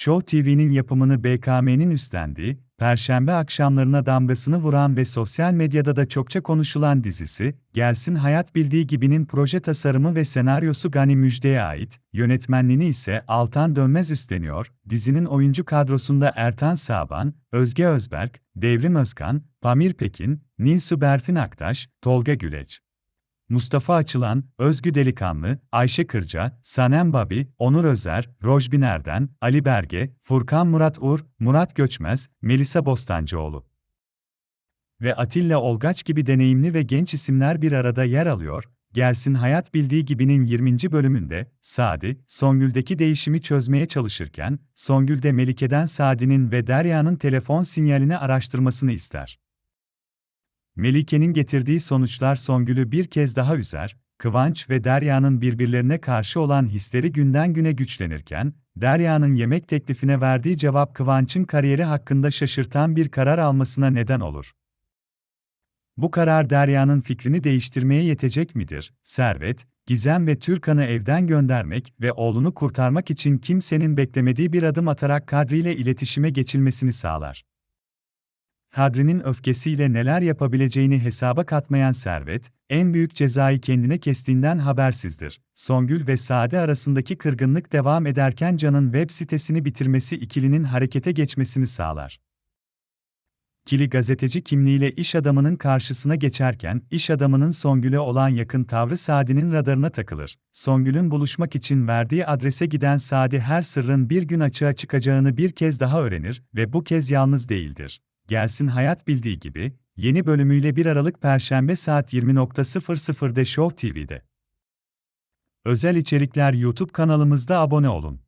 Show TV'nin yapımını BKM'nin üstlendiği, Perşembe akşamlarına damgasını vuran ve sosyal medyada da çokça konuşulan dizisi, Gelsin Hayat Bildiği Gibi'nin proje tasarımı ve senaryosu Gani Müjde'ye ait, yönetmenliğini ise Altan Dönmez üstleniyor. Dizinin oyuncu kadrosunda Ertan Saban, Özge Özberk, Devrim Özkan, Pamir Pekin, Nilsu Berfin Aktaş, Tolga Güleç. Mustafa Açılan, Özgü Delikanlı, Ayşe Kırca, Sanem Babi, Onur Özer, Rojbin Erden, Ali Berge, Furkan Murat Uğur, Murat Göçmez, Melisa Bostancıoğlu ve Atilla Olgaç gibi deneyimli ve genç isimler bir arada yer alıyor. Gelsin Hayat Bildiği Gibi'nin 20. bölümünde, Sadi, Songül'deki değişimi çözmeye çalışırken, Songül'de Melike'den Sadi'nin ve Derya'nın telefon sinyalini araştırmasını ister. Melike'nin getirdiği sonuçlar Songül'ü bir kez daha üzer, Kıvanç ve Derya'nın birbirlerine karşı olan hisleri günden güne güçlenirken, Derya'nın yemek teklifine verdiği cevap Kıvanç'ın kariyeri hakkında şaşırtan bir karar almasına neden olur. Bu karar Derya'nın fikrini değiştirmeye yetecek midir? Servet, Gizem ve Türkan'ı evden göndermek ve oğlunu kurtarmak için kimsenin beklemediği bir adım atarak Kadri ile iletişime geçilmesini sağlar. Kadri'nin öfkesiyle neler yapabileceğini hesaba katmayan Servet, en büyük cezayı kendine kestiğinden habersizdir. Songül ve Sade arasındaki kırgınlık devam ederken Can'ın web sitesini bitirmesi ikilinin harekete geçmesini sağlar. Kili gazeteci kimliğiyle iş adamının karşısına geçerken, iş adamının Songül'e olan yakın tavrı Sadi'nin radarına takılır. Songül'ün buluşmak için verdiği adrese giden Sadi her sırrın bir gün açığa çıkacağını bir kez daha öğrenir ve bu kez yalnız değildir. Gelsin Hayat bildiği gibi, yeni bölümüyle 1 Aralık Perşembe saat 20.00'de Show TV'de. Özel içerikler YouTube kanalımızda abone olun.